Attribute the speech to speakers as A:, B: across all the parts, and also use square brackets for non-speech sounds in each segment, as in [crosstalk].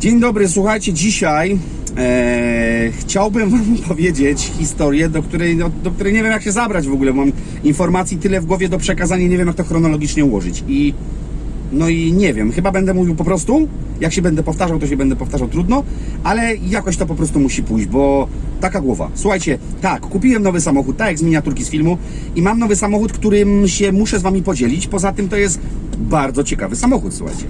A: Dzień dobry, słuchajcie, dzisiaj e, chciałbym wam [laughs] powiedzieć historię, do której, no, do której nie wiem jak się zabrać w ogóle. Mam informacji tyle w głowie do przekazania, nie wiem jak to chronologicznie ułożyć. I no i nie wiem, chyba będę mówił po prostu. Jak się będę powtarzał, to się będę powtarzał trudno, ale jakoś to po prostu musi pójść, bo taka głowa. Słuchajcie, tak, kupiłem nowy samochód, tak jak z miniaturki z filmu, i mam nowy samochód, którym się muszę z wami podzielić. Poza tym to jest bardzo ciekawy samochód, słuchajcie.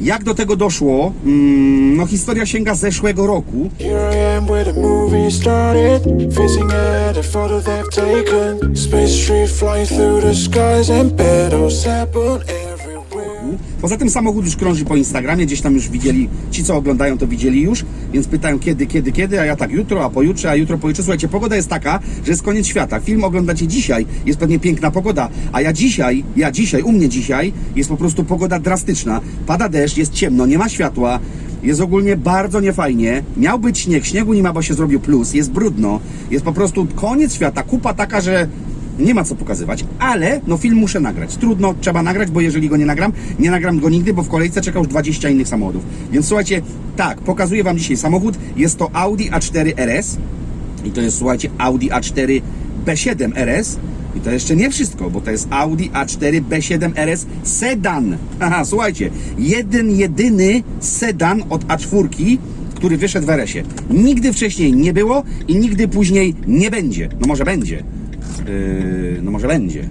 A: Jak do tego doszło? Mm, no historia sięga zeszłego roku.
B: Here
A: Poza tym samochód już krąży po Instagramie, gdzieś tam już widzieli, ci co oglądają to widzieli już, więc pytają kiedy, kiedy, kiedy, a ja tak jutro, a pojutrze, a jutro, pojutrze. Słuchajcie, pogoda jest taka, że jest koniec świata. Film oglądacie dzisiaj, jest pewnie piękna pogoda, a ja dzisiaj, ja dzisiaj, u mnie dzisiaj jest po prostu pogoda drastyczna. Pada deszcz, jest ciemno, nie ma światła, jest ogólnie bardzo niefajnie. Miał być śnieg, śniegu nie ma, bo się zrobił plus, jest brudno, jest po prostu koniec świata, kupa taka, że nie ma co pokazywać, ale no film muszę nagrać. Trudno, trzeba nagrać, bo jeżeli go nie nagram, nie nagram go nigdy, bo w kolejce czeka już 20 innych samochodów. Więc słuchajcie, tak, pokazuję wam dzisiaj samochód. Jest to Audi A4 RS i to jest, słuchajcie, Audi A4 B7 RS. I to jeszcze nie wszystko, bo to jest Audi A4 B7 RS sedan. [laughs] Haha, słuchajcie, jeden, jedyny sedan od A4, który wyszedł w RS-ie. Nigdy wcześniej nie było i nigdy później nie będzie. No może będzie. Yy, no może będzie.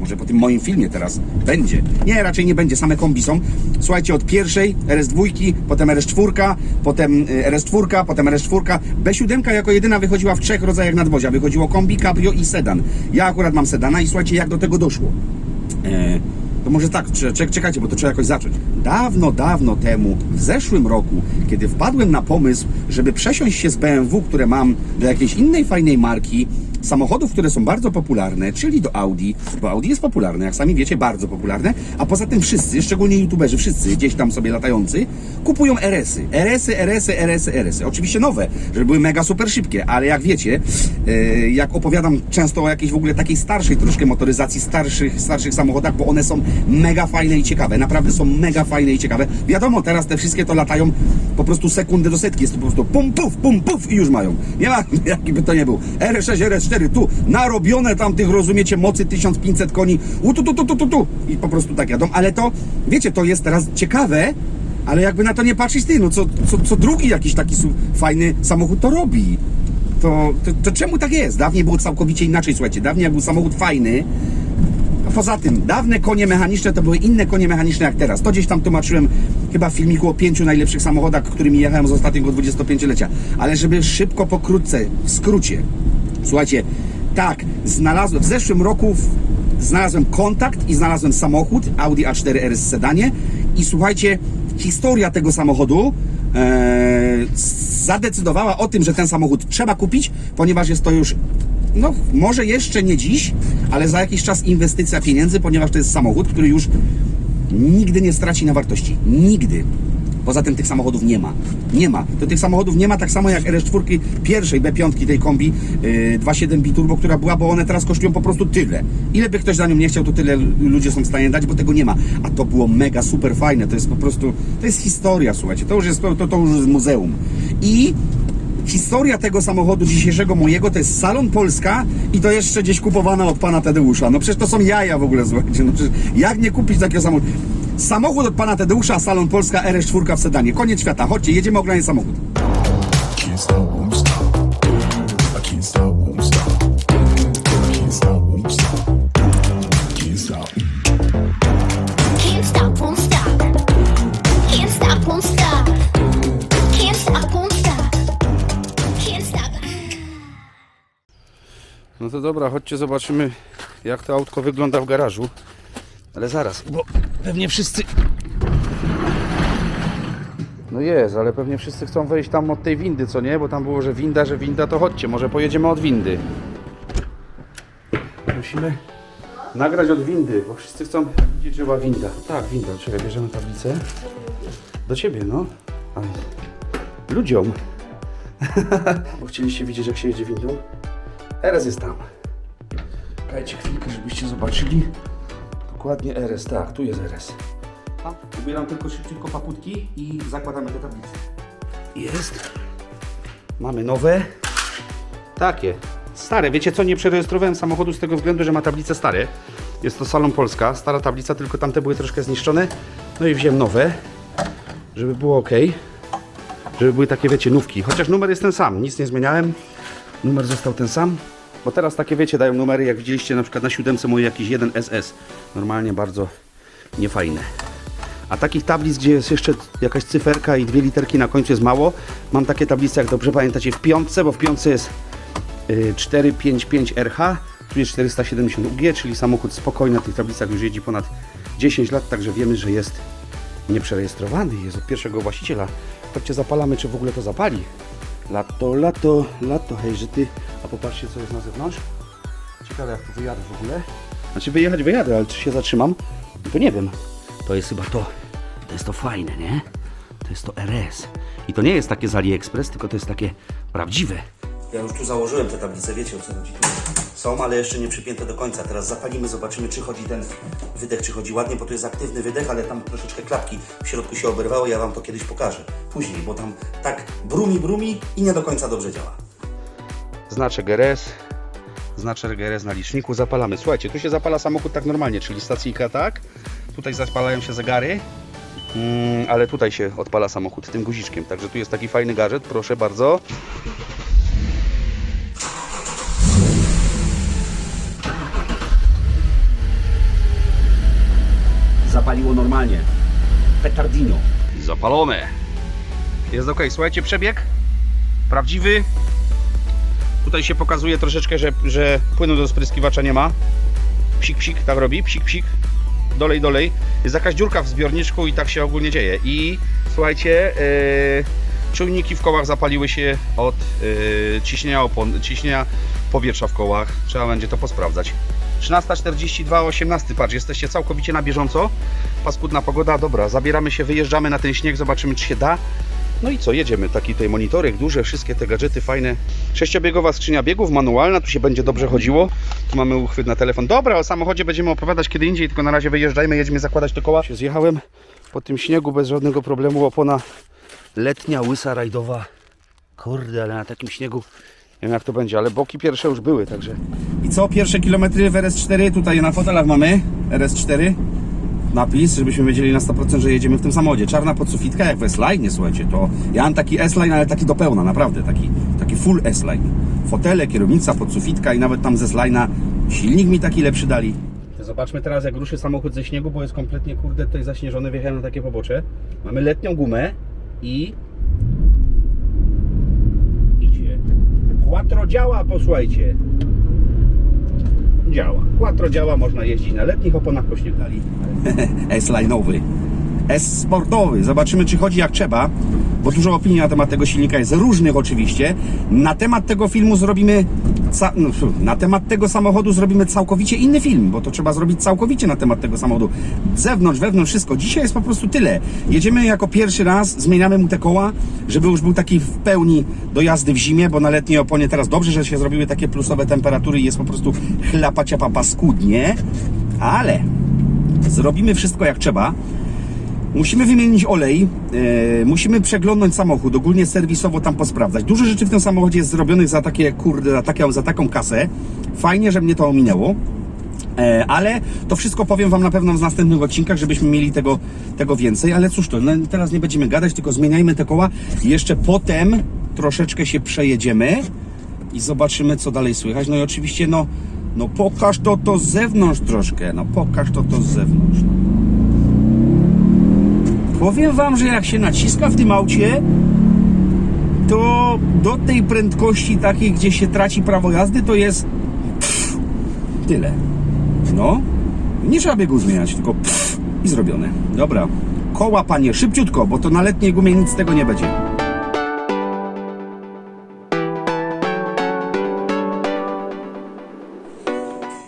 A: Może po tym moim filmie teraz będzie. Nie, raczej nie będzie, same kombi są. Słuchajcie, od pierwszej RS2, potem RS4, potem y, RS4, potem RS4. B7 jako jedyna wychodziła w trzech rodzajach nadwozia. Wychodziło kombi, cabrio i sedan. Ja akurat mam sedana i słuchajcie, jak do tego doszło. E, to może tak, cze- cze- czekajcie, bo to trzeba jakoś zacząć. Dawno, dawno temu, w zeszłym roku, kiedy wpadłem na pomysł, żeby przesiąść się z BMW, które mam, do jakiejś innej fajnej marki, samochodów, które są bardzo popularne, czyli do Audi, bo Audi jest popularne, jak sami wiecie, bardzo popularne, a poza tym wszyscy, szczególnie youtuberzy, wszyscy gdzieś tam sobie latający, kupują RS-y. RS-y, RS-y, RS-y, RS-y. Oczywiście nowe, żeby były mega super szybkie, ale jak wiecie, e, jak opowiadam często o jakiejś w ogóle takiej starszej troszkę motoryzacji, starszych, starszych samochodach, bo one są mega fajne i ciekawe, naprawdę są mega fajne i ciekawe. Wiadomo, teraz te wszystkie to latają po prostu sekundy do setki, jest to po prostu pum, puf, pum, puf i już mają. Nie ma, [laughs] jaki by to nie był. RS6, RS4, tu, narobione tam tych, rozumiecie, mocy 1500 koni, u tu, tu, tu, tu, tu, tu i po prostu tak jadą, ale to, wiecie, to jest teraz ciekawe, ale jakby na to nie patrzeć, ty, no co, co, co drugi jakiś taki fajny samochód to robi. To, to, to czemu tak jest? Dawniej było całkowicie inaczej, słuchajcie. Dawniej jak był samochód fajny, poza tym, dawne konie mechaniczne to były inne konie mechaniczne jak teraz. To gdzieś tam tłumaczyłem chyba w filmiku o pięciu najlepszych samochodach, którymi jechałem z ostatniego 25-lecia. Ale żeby szybko, pokrótce, w skrócie. Słuchajcie, tak, znalazłem w zeszłym roku w, znalazłem kontakt i znalazłem samochód Audi A4 RS sedanie i słuchajcie, historia tego samochodu e, zadecydowała o tym, że ten samochód trzeba kupić, ponieważ jest to już no może jeszcze nie dziś, ale za jakiś czas inwestycja pieniędzy, ponieważ to jest samochód, który już nigdy nie straci na wartości. Nigdy. Poza tym tych samochodów nie ma. Nie ma. To tych samochodów nie ma tak samo jak RS4 pierwszej B5 tej kombi yy, 2.7 biturbo, która była, bo one teraz kosztują po prostu tyle. Ile by ktoś za nią nie chciał, to tyle ludzie są w stanie dać, bo tego nie ma. A to było mega super fajne. To jest po prostu, to jest historia, słuchajcie. To już jest, to, to, już jest muzeum. I Historia tego samochodu dzisiejszego mojego to jest Salon Polska i to jeszcze gdzieś kupowana od pana Tadeusza. No przecież to są jaja w ogóle, słuchajcie. No przecież jak nie kupić takiego samochodu? Samochód od pana Tadeusza, Salon Polska RS4 w sedanie. Koniec świata. Chodźcie, jedziemy oglądać samochód. No to dobra, chodźcie zobaczymy jak to autko wygląda w garażu. Ale zaraz, bo pewnie wszyscy... No jest, ale pewnie wszyscy chcą wejść tam od tej windy, co nie? Bo tam było, że winda, że winda, to chodźcie, może pojedziemy od windy. Musimy nagrać od windy, bo wszyscy chcą widzieć, że była winda. Tak, winda, czekaj, bierzemy tablicę. Do ciebie, no. Aj. Ludziom. [laughs] bo chcieliście widzieć, jak się jedzie windą. RS jest tam. Dajcie chwilkę, żebyście zobaczyli. Dokładnie RS, tak, tu jest RS. Ubieram tylko szybciutko paputki i zakładamy te tablice. Jest. Mamy nowe. Takie. Stare. Wiecie co? Nie przerejestrowałem samochodu z tego względu, że ma tablice stare. Jest to Salon Polska. Stara tablica, tylko tamte były troszkę zniszczone. No i wziąłem nowe, żeby było ok. Żeby były takie, wiecie, nówki. Chociaż numer jest ten sam. Nic nie zmieniałem. Numer został ten sam. Bo teraz takie, wiecie, dają numery, jak widzieliście na przykład na siódemce mój jakiś 1SS. Normalnie bardzo niefajne. A takich tablic, gdzie jest jeszcze jakaś cyferka i dwie literki na końcu jest mało. Mam takie tablice, jak dobrze pamiętacie, w piątce, bo w piątce jest y, 455RH, tu jest 470 UG, czyli samochód spokojny na tych tablicach już jeździ ponad 10 lat, także wiemy, że jest nieprzerejestrowany, jest od pierwszego właściciela. Chodźcie, zapalamy, czy w ogóle to zapali. Lato, lato, lato, hej, że ty. A popatrzcie, co jest na zewnątrz. Ciekawe, jak tu wyjadę w ogóle. Znaczy wyjechać wyjadę, ale czy się zatrzymam? No to nie wiem. To jest chyba to. To jest to fajne, nie? To jest to RS. I to nie jest takie z AliExpress, tylko to jest takie prawdziwe. Ja już tu założyłem te tablice, wiecie o co chodzi. Tu są, ale jeszcze nie przypięte do końca. Teraz zapalimy, zobaczymy, czy chodzi ten wydech, czy chodzi ładnie, bo to jest aktywny wydech, ale tam troszeczkę klapki w środku się oberwały. Ja Wam to kiedyś pokażę. Później, bo tam tak brumi, brumi i nie do końca dobrze działa. Znaczek RS, znaczek RS na liczniku, zapalamy. Słuchajcie, tu się zapala samochód tak normalnie, czyli stacyjka tak, tutaj zapalają się zegary, mm, ale tutaj się odpala samochód tym guziczkiem, także tu jest taki fajny gadżet, proszę bardzo. Zapaliło normalnie. Petardino. Zapalone. Jest ok. Słuchajcie, przebieg prawdziwy. Tutaj się pokazuje troszeczkę, że, że płynu do spryskiwacza nie ma. Psik, psik, tak robi, psik, psik. Dolej, dolej. Jest jakaś dziurka w zbiorniczku i tak się ogólnie dzieje. I słuchajcie, yy, czujniki w kołach zapaliły się od yy, ciśnienia, opon, ciśnienia powietrza w kołach. Trzeba będzie to posprawdzać. 13.42, 18. Patrz, jesteście całkowicie na bieżąco. Paskudna pogoda, dobra, zabieramy się, wyjeżdżamy na ten śnieg, zobaczymy czy się da. No i co, jedziemy. Taki tutaj monitorek, duże, wszystkie te gadżety fajne. Sześciobiegowa skrzynia biegów, manualna, tu się będzie dobrze chodziło. Tu mamy uchwyt na telefon. Dobra, o samochodzie będziemy opowiadać kiedy indziej, tylko na razie wyjeżdżajmy, jedziemy zakładać te koła. Się zjechałem po tym śniegu bez żadnego problemu. Opona letnia, łysa, rajdowa. Kurde, ale na takim śniegu wiem jak to będzie, ale boki pierwsze już były, także. I co, pierwsze kilometry w RS4, tutaj na fotelach mamy RS4 napis, żebyśmy wiedzieli na 100%, że jedziemy w tym samochodzie. Czarna podsufitka, jak w S-Line, słuchajcie, to ja mam taki S-Line, ale taki do pełna, naprawdę, taki, taki full S-Line. Fotele, kierownica, podsufitka i nawet tam ze S-Line'a silnik mi taki lepszy dali. Zobaczmy teraz, jak ruszy samochód ze śniegu, bo jest kompletnie, kurde, tutaj zaśnieżony, wjechałem na takie pobocze. Mamy letnią gumę i... Idzie. Quattro działa, posłuchajcie. Działa. Quattro działa, można jeździć na letnich oponach pośniegdali. [laughs] S-line'owy. S-sportowy. Zobaczymy, czy chodzi jak trzeba, bo dużo opinii na temat tego silnika jest różnych oczywiście. Na temat tego filmu zrobimy, no, na temat tego samochodu zrobimy całkowicie inny film, bo to trzeba zrobić całkowicie na temat tego samochodu. Zewnątrz, wewnątrz, wszystko. Dzisiaj jest po prostu tyle. Jedziemy jako pierwszy raz, zmieniamy mu te koła, żeby już był taki w pełni do jazdy w zimie, bo na letniej oponie teraz dobrze, że się zrobiły takie plusowe temperatury i jest po prostu chlapa ciapa paskudnie, ale zrobimy wszystko jak trzeba. Musimy wymienić olej, e, musimy przeglądnąć samochód, ogólnie serwisowo tam posprawdzać. Dużo rzeczy w tym samochodzie jest zrobionych za takie, kurde, za, takie, za taką kasę. Fajnie, że mnie to ominęło. E, ale to wszystko powiem Wam na pewno w następnych odcinkach, żebyśmy mieli tego, tego więcej. Ale cóż to, no, teraz nie będziemy gadać, tylko zmieniajmy te koła. Jeszcze potem troszeczkę się przejedziemy i zobaczymy, co dalej słychać. No i oczywiście, no, no pokaż to to z zewnątrz troszkę. No pokaż to to z zewnątrz. Powiem Wam, że jak się naciska w tym aucie, to do tej prędkości takiej, gdzie się traci prawo jazdy, to jest pff, tyle. No, nie trzeba biegu zmieniać, tylko pff, i zrobione. Dobra, koła panie, szybciutko, bo to na letniej gumie nic z tego nie będzie.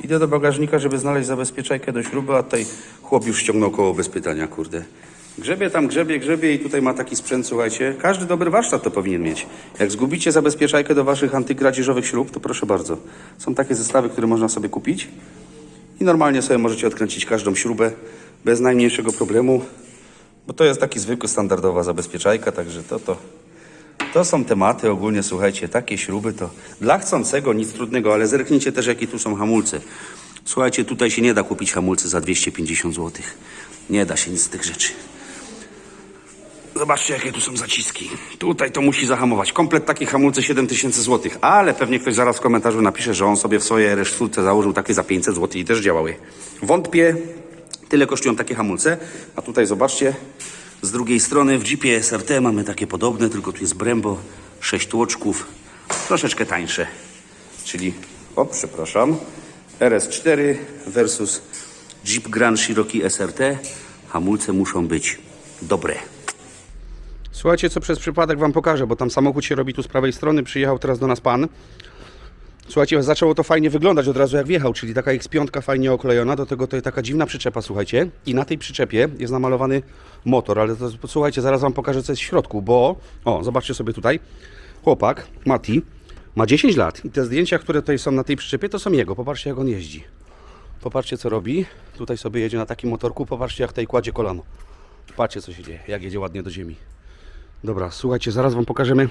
A: Idę do bagażnika, żeby znaleźć zabezpieczajkę do śruby, a tutaj chłop już ściągnął koło bez pytania, kurde. Grzebie tam, grzebie, grzebie i tutaj ma taki sprzęt, słuchajcie. Każdy dobry warsztat to powinien mieć. Jak zgubicie zabezpieczajkę do waszych antykradzieżowych śrub, to proszę bardzo. Są takie zestawy, które można sobie kupić i normalnie sobie możecie odkręcić każdą śrubę bez najmniejszego problemu. Bo to jest taki zwykły, standardowa zabezpieczajka, także to, to, to są tematy ogólnie, słuchajcie, takie śruby to dla chcącego nic trudnego, ale zerknijcie też, jakie tu są hamulce. Słuchajcie, tutaj się nie da kupić hamulcy za 250 zł. Nie da się nic z tych rzeczy. Zobaczcie, jakie tu są zaciski. Tutaj to musi zahamować. Komplet takie hamulce 7000 zł. Ale pewnie ktoś zaraz w komentarzu napisze, że on sobie w swojej RS4 założył takie za 500 zł i też działały. Wątpię. Tyle kosztują takie hamulce. A tutaj zobaczcie, z drugiej strony w Jeepie SRT mamy takie podobne, tylko tu jest Brembo, 6 tłoczków, troszeczkę tańsze. Czyli, o przepraszam, RS4 versus Jeep Grand Cherokee SRT. Hamulce muszą być dobre. Słuchajcie, co przez przypadek Wam pokażę, bo tam samochód się robi tu z prawej strony, przyjechał teraz do nas pan. Słuchajcie, zaczęło to fajnie wyglądać od razu jak wjechał, czyli taka X5 fajnie oklejona, do tego to jest taka dziwna przyczepa, słuchajcie. I na tej przyczepie jest namalowany motor, ale to, słuchajcie, zaraz Wam pokażę co jest w środku, bo, o, zobaczcie sobie tutaj, chłopak, Mati, ma 10 lat i te zdjęcia, które tutaj są na tej przyczepie, to są jego, popatrzcie jak on jeździ. Popatrzcie co robi, tutaj sobie jedzie na takim motorku, popatrzcie jak tutaj kładzie kolano. Patrzcie co się dzieje, jak jedzie ładnie do ziemi. Dobra, słuchajcie, zaraz Wam pokażemy,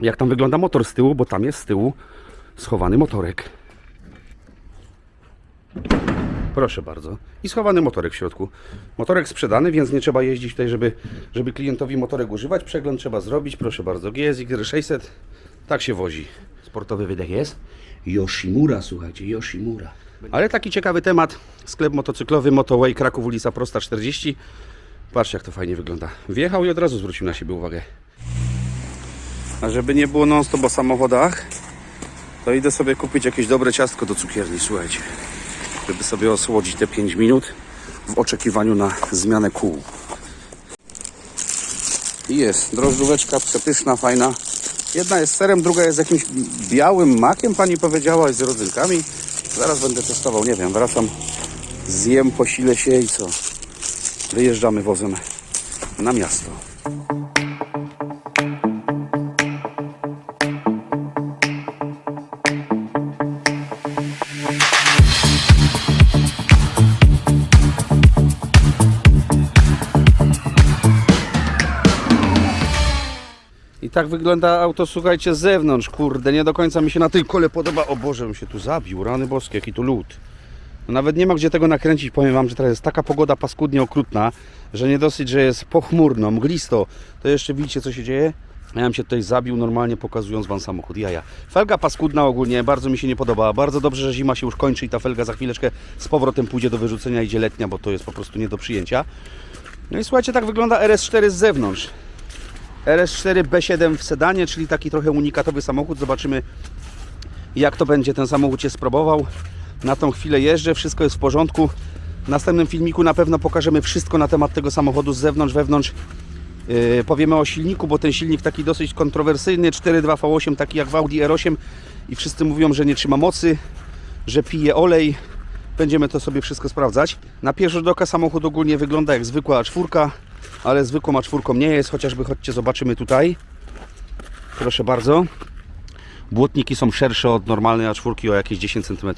A: jak tam wygląda motor z tyłu, bo tam jest z tyłu schowany motorek. Proszę bardzo. I schowany motorek w środku. Motorek sprzedany, więc nie trzeba jeździć tutaj, żeby, żeby klientowi motorek używać. Przegląd trzeba zrobić. Proszę bardzo. GSX 600. Tak się wozi. Sportowy wydech jest. Yoshimura, słuchajcie, Yoshimura. Ale taki ciekawy temat. Sklep motocyklowy Motoway Kraków ulica Prosta 40. Patrzcie jak to fajnie wygląda. Wjechał i od razu zwrócił na siebie uwagę. A żeby nie było non stop o samochodach, to idę sobie kupić jakieś dobre ciastko do cukierni, słuchajcie. Żeby sobie osłodzić te 5 minut w oczekiwaniu na zmianę kół. I jest drożdżóweczka przepyszna, fajna. Jedna jest serem, druga jest jakimś białym makiem, pani powiedziała, z rodzynkami. Zaraz będę testował, nie wiem, wracam, zjem, posilę się i co? Wyjeżdżamy wozem na miasto. I tak wygląda auto, słuchajcie, z zewnątrz. Kurde, nie do końca mi się na tej kole podoba. O Boże, bym się tu zabił. Rany boskie, jaki tu lód. No nawet nie ma gdzie tego nakręcić. Powiem Wam, że teraz jest taka pogoda paskudnie okrutna, że nie dosyć, że jest pochmurno, mglisto, to jeszcze widzicie, co się dzieje? Ja bym się tutaj zabił normalnie pokazując Wam samochód, jaja. Felga paskudna ogólnie, bardzo mi się nie podoba. Bardzo dobrze, że zima się już kończy i ta felga za chwileczkę z powrotem pójdzie do wyrzucenia, idzie letnia, bo to jest po prostu nie do przyjęcia. No i słuchajcie, tak wygląda RS4 z zewnątrz. RS4 B7 w sedanie, czyli taki trochę unikatowy samochód. Zobaczymy jak to będzie ten samochód się spróbował. Na tą chwilę jeżdżę, wszystko jest w porządku. W następnym filmiku na pewno pokażemy wszystko na temat tego samochodu z zewnątrz, wewnątrz. Yy, powiemy o silniku, bo ten silnik taki dosyć kontrowersyjny, 4.2 V8, taki jak w Audi R8 i wszyscy mówią, że nie trzyma mocy, że pije olej. Będziemy to sobie wszystko sprawdzać. Na pierwszy rzut oka samochód ogólnie wygląda jak zwykła A4, ale zwykłą A4 nie jest, chociażby chodźcie zobaczymy tutaj. Proszę bardzo. Błotniki są szersze od normalnej A4 o jakieś 10 cm.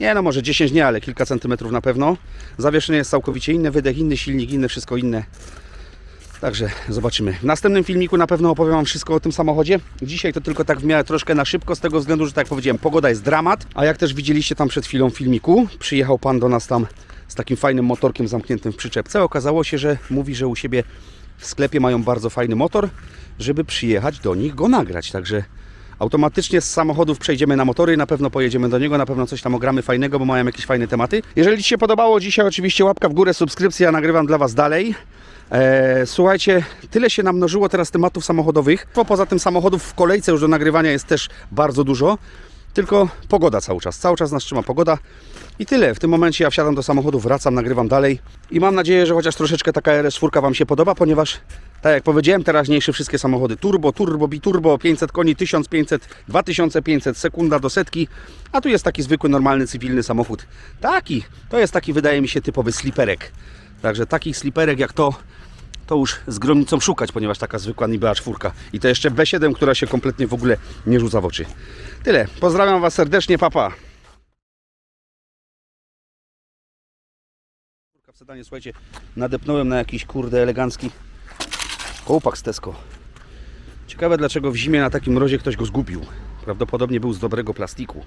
A: Nie no, może 10 nie, ale kilka centymetrów na pewno. Zawieszenie jest całkowicie inne, wydech inny, silnik inny, wszystko inne. Także zobaczymy. W następnym filmiku na pewno opowiem Wam wszystko o tym samochodzie. Dzisiaj to tylko tak w miarę troszkę na szybko, z tego względu, że tak jak powiedziałem, pogoda jest dramat. A jak też widzieliście tam przed chwilą w filmiku, przyjechał Pan do nas tam z takim fajnym motorkiem zamkniętym w przyczepce. Okazało się, że mówi, że u siebie w sklepie mają bardzo fajny motor, żeby przyjechać do nich go nagrać. Także automatycznie z samochodów przejdziemy na motory, na pewno pojedziemy do niego, na pewno coś tam ogramy fajnego, bo mają jakieś fajne tematy. Jeżeli Ci się podobało dzisiaj, oczywiście łapka w górę, subskrypcja, nagrywam dla Was dalej. Eee, słuchajcie, tyle się namnożyło teraz tematów samochodowych. Poza tym samochodów w kolejce już do nagrywania jest też bardzo dużo. Tylko pogoda cały czas. Cały czas nas trzyma pogoda. I tyle. W tym momencie ja wsiadam do samochodu, wracam, nagrywam dalej. I mam nadzieję, że chociaż troszeczkę taka RS4 Wam się podoba, ponieważ, tak jak powiedziałem, teraźniejsze wszystkie samochody turbo, turbo, biturbo, 500 koni, 1500, 2500, sekunda do setki. A tu jest taki zwykły, normalny, cywilny samochód. Taki. To jest taki, wydaje mi się, typowy sliperek. Także takich sliperek jak to, to już z gronicą szukać, ponieważ taka zwykła niby A4. I to jeszcze B7, która się kompletnie w ogóle nie rzuca w oczy. Tyle. Pozdrawiam Was serdecznie, papa. sedanie, słuchajcie, nadepnąłem na jakiś kurde elegancki kołpak z Tesco. Ciekawe dlaczego w zimie na takim mrozie ktoś go zgubił. Prawdopodobnie był z dobrego plastiku.